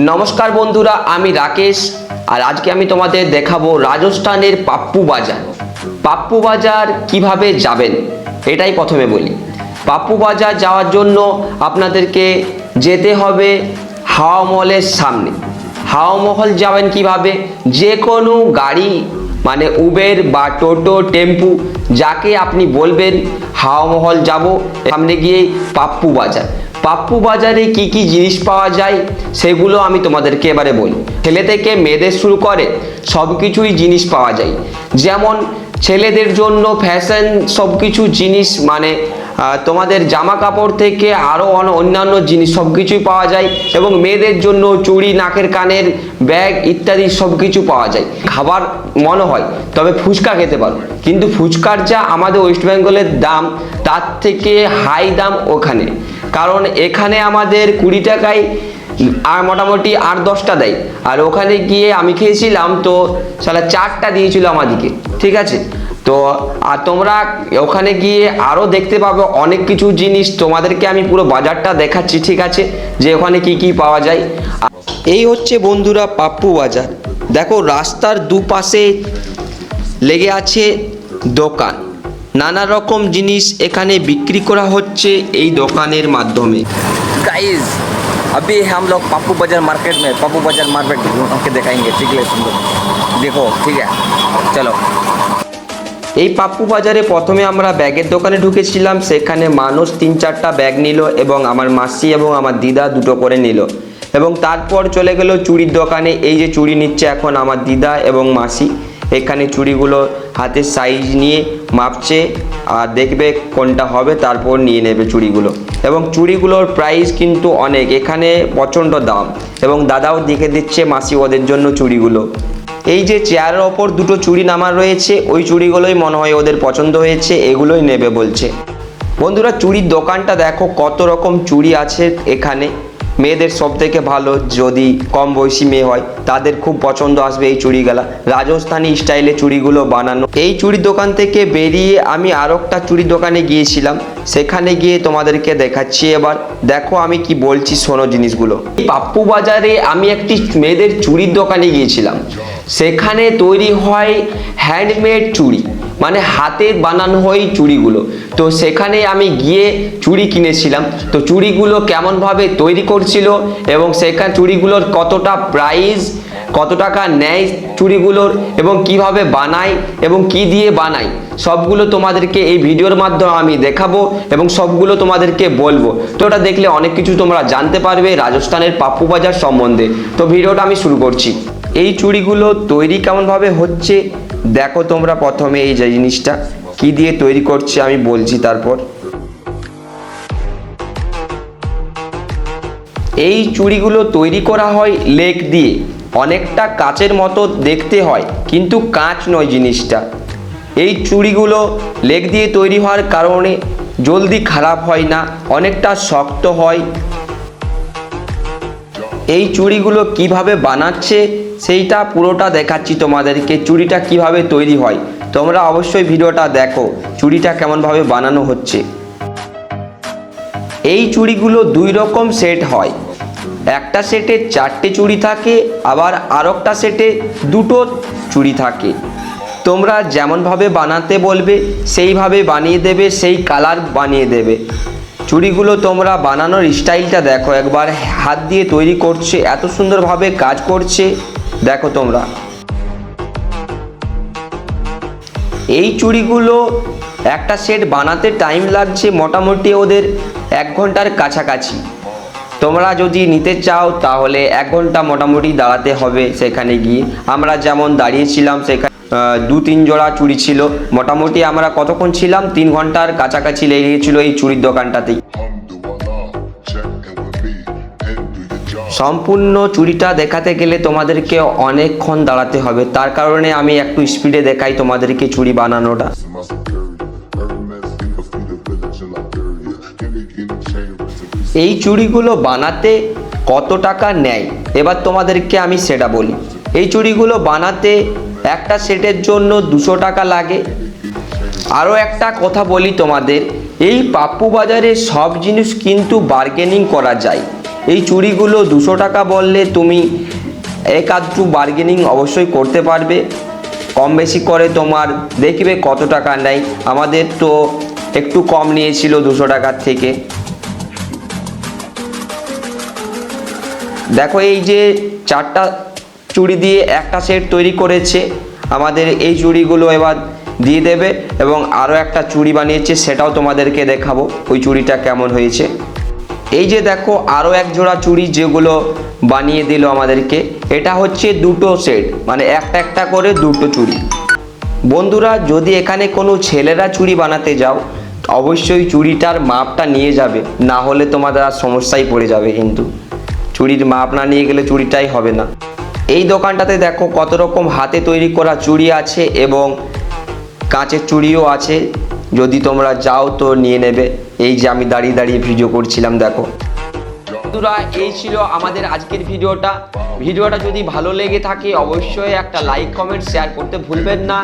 নমস্কার বন্ধুরা, আমি রাকেশ, আর আজকে আমি তোমাদের দেখাবো রাজস্থানের পাপ্পু বাজার। পাপ্পু বাজার কীভাবে যাবেন? এটাই প্রথমে বলি। পাপ্পু বাজার যাওয়ার জন্য আপনাদেরকে যেতে হবে হাওয়া মহলের সামনে। হাওয়া মহল যাবেন কীভাবে? যে কোনো গাড়ি মানে উবের বা টোটো, টেম্পু, যাকে আপনি বলবেন, হাওয়া মহল যাব, সামনে গিয়ে পাপ্পু বাজার। পাপ্পু বাজারে কি কি জিনিস পাওয়া যায়, সেগুলো আমি তোমাদেরকে এবারে বলি। ছেলে থেকে মেয়েদের শুরু করে সব কিছুই জিনিস পাওয়া যায়। যেমন ছেলেদের জন্য ফ্যাশন সব কিছু জিনিস মানে তোমাদের জামা কাপড় থেকে আরও অন্যান্য জিনিস সব কিছুই পাওয়া যায় এবং মেয়েদের জন্য চুড়ি, নাকের কানের ব্যাগ ইত্যাদি সব কিছু পাওয়া যায়। খাবার মনে হয়, তবে ফুচকা খেতে পারো। কিন্তু ফুচকার যা আমাদের ওয়েস্ট বেঙ্গলের দাম, তার থেকে হাই দাম ওখানে। কারণ এখানে আমাদের কুড়ি টাকায় আর মোটামুটি আট, দশটা দেয়। আর ওখানে গিয়ে আমি খেয়েছিলাম তো সালা চারটা দিয়েছিল আমাদিকে ঠিক আছে? তো, আর তোমরা ওখানে গিয়ে আরও দেখতে পাবে অনেক কিছু জিনিস। তোমাদেরকে আমি পুরো বাজারটা দেখাচ্ছি, ঠিক আছে? যে ওখানে কি কি পাওয়া যায়। এই হচ্ছে বন্ধুরা পাপ্পু বাজার। দেখো রাস্তার দুপাশে লেগে আছে দোকান। নানা রকম জিনিস এখানে বিক্রি করা হচ্ছে এই দোকানের মাধ্যমে गाइस अभी हम लोग पप्पू बाजार मार्केट में पप्पू बाजार मार्केट घूम के दिखाएंगे ठीक है तुम लोग देखो ठीक है चलो এই পাপ্পু বাজারে প্রথমে আমরা ব্যাগের দোকানে ঢুকেছিলাম সেখানে মানুষ তিন চারটা ব্যাগ নিল এবং আমার মাসি এবং আমার দিদা দুটো করে নিল এবং তারপর চলে গেল চুড়ির দোকানে এই যে চুড়ি নিচ্ছে এখন আমার দিদা এবং মাসি এখানে চুড়িগুলো হাতের সাইজ নিয়ে মাপছে আর দেখবে কোনটা হবে, তারপর নিয়ে নেবে চুড়িগুলো। এবং চুড়িগুলোর প্রাইস কিন্তু অনেক, এখানে প্রচণ্ড দাম। এবং দাদাও দেখে দিচ্ছে মাসি ওদের জন্য চুড়িগুলো। এই যে চেয়ারের ওপর দুটো চুড়ি নামা রয়েছে, ওই চুড়িগুলোই মনে হয় ওদের পছন্দ হয়েছে, এগুলোই নেবে বলছে। বন্ধুরা, চুড়ির দোকানটা দেখো কত রকম চুড়ি আছে এখানে। মেয়েদের সব থেকে ভালো যদি কম বয়সী মেয়ে হয়, তাদের খুব পছন্দ আসবে এই চুড়িগুলা। রাজস্থানি স্টাইলে চুড়িগুলো বানানো। এই চুড়ির দোকান থেকে বেরিয়ে আমি আরও একটা চুড়ির দোকানে গিয়েছিলাম। সেখানে গিয়ে তোমাদেরকে দেখাচ্ছি এবার। দেখো আমি কি বলছি, শোনো জিনিসগুলো। পাপ্পু বাজারে আমি একটি মেয়েদের চুড়ির দোকানে গিয়েছিলাম। সেখানে তৈরি হয় হ্যান্ডমেড চুড়ি। মানে হাতে বানানো হয় চুড়িগুলো। তো সেখানে আমি গিয়ে চুড়ি কিনেছিলাম। তো চুড়িগুলো কেমনভাবে তৈরি করছিল এবং সেখানে চুড়িগুলোর কতটা প্রাইস কত টাকা নেয় চুড়িগুলোর এবং কীভাবে বানায় এবং কি দিয়ে বানায়, সবগুলো তোমাদেরকে এই ভিডিওর মাধ্যমে আমি দেখাবো এবং সবগুলো তোমাদেরকে বলব। তো ওটা দেখলে অনেক কিছু তোমরা জানতে পারবে রাজস্থানের পাপ্পু বাজার সম্বন্ধে। তো ভিডিওটা আমি শুরু করছি। এই চুড়িগুলো তৈরি কেমনভাবে হচ্ছে দেখো তোমরা প্রথমে এই যে জিনিসটা, কি দিয়ে তৈরি করছে আমি বলছি তারপর। এই চুড়িগুলো তৈরি করা হয় লেক দিয়ে। অনেকটা কাচের মতো দেখতে হয়, কিন্তু কাঁচ নয় জিনিসটা। এই চুড়িগুলো লেক দিয়ে তৈরি হওয়ার কারণে জলদি খারাপ হয় না, অনেকটা শক্ত হয়। এই চুড়িগুলো কীভাবে বানাচ্ছে সেইটা পুরোটা দেখাচ্ছি তোমাদেরকে, চুড়িটা কীভাবে তৈরি হয়। তোমরা অবশ্যই ভিডিওটা দেখো, চুড়িটা কেমনভাবে বানানো হচ্ছে। এই চুড়িগুলো দুই রকম সেট হয়। একটা সেটে চারটে চুড়ি থাকে, আবার আরেকটা সেটে দুটো চুড়ি থাকে। তোমরা যেমনভাবে বানাতে বলবে, সেইভাবে বানিয়ে দেবে, সেই কালার বানিয়ে দেবে। চুড়িগুলো তোমরা বানানোর স্টাইলটা দেখো, একবার হাত দিয়ে তৈরি করছে, এত সুন্দরভাবে কাজ করছে। দেখো তোমরা। এই চুড়িগুলো একটা সেট বানাতে টাইম লাগছে মোটামুটি ওদের এক ঘণ্টার কাছাকাছি। তোমরা যদি নিতে চাও তাহলে এক ঘণ্টা মোটামুটি দাঁড়াতে হবে সেখানে গিয়ে। আমরা যেমন দাঁড়িয়েছিলাম সেখানে দু তিন জোড়া চুড়ি ছিল। মোটামুটি আমরা কতক্ষণ ছিলাম? তিন ঘণ্টার কাছাকাছি লেগে গেছিল এই চুড়ির দোকানটাতেই। সম্পূর্ণ চুরিটা দেখাতে গেলে তোমাদেরকে অনেকক্ষণ দাঁড়াতে হবে। তার কারণে আমি একটু স্পিডে দেখাই তোমাদেরকে চুড়ি বানানোটা. এই চুড়িগুলো বানাতে কত টাকা নেয়? এবার তোমাদেরকে আমি সেটা বলি। এই চুড়িগুলো বানাতে একটা সেটের জন্য দুশো টাকা লাগে। আরও একটা কথা বলি তোমাদের। এই পাপ্পু বাজারে সব জিনিস কিন্তু বার্গেনিং করা যায়। এই চুড়িগুলো দুশো টাকা বললে তুমি এক আধটু বার্গেনিং অবশ্যই করতে পারবে। কম বেশি করে তোমার দেখবে কত টাকা নেয়। আমাদের তো একটু কম নিয়েছিল দুশো টাকার থেকে। দেখো এই যে চারটা চুড়ি দিয়ে একটা সেট তৈরি করেছে। আমাদের এই চুড়িগুলো এবার দিয়ে দেবে এবং আরও একটা চুড়ি বানিয়েছে, সেটাও তোমাদেরকে দেখাবো। ওই চুড়িটা কেমন হয়েছে। এই যে দেখো আরও এক জোড়া চুড়ি যেগুলো বানিয়ে দিল আমাদেরকে, এটা হচ্ছে দুটো সেট মানে একটা একটা করে দুটো চুড়ি। বন্ধুরা, যদি এখানে কোনো ছেলেরা চুড়ি বানাতে যাও, অবশ্যই চুড়িটার মাপটা নিয়ে যাবে, না হলে তোমাদের আর সমস্যায় পড়ে যাবে কিন্তু। চুড়ির মাপ না নিয়ে গেলে চুড়িটাই হবে না। এই দোকানটাতে দেখো কত রকম হাতে তৈরি করা চুড়ি আছে এবং কাঁচের চুড়িও আছে। যদি তোমরা যাও তো নিয়ে নেবে। এই যে আমি দাঁড়িয়ে দাঁড়িয়ে ভিডিও করছিলাম, দেখো। বন্ধুরা, এই ছিল আমাদের আজকের ভিডিওটা। ভিডিওটা যদি ভালো লেগে থাকে, অবশ্যই একটা লাইক কমেন্ট শেয়ার করতে ভুলবেন না।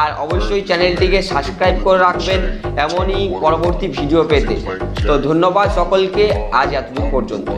আর অবশ্যই চ্যানেলটিকে সাবস্ক্রাইব করে রাখবেন এমনই পরবর্তী ভিডিও পেতে। তো ধন্যবাদ সকলকে আজ এতদিন পর্যন্ত।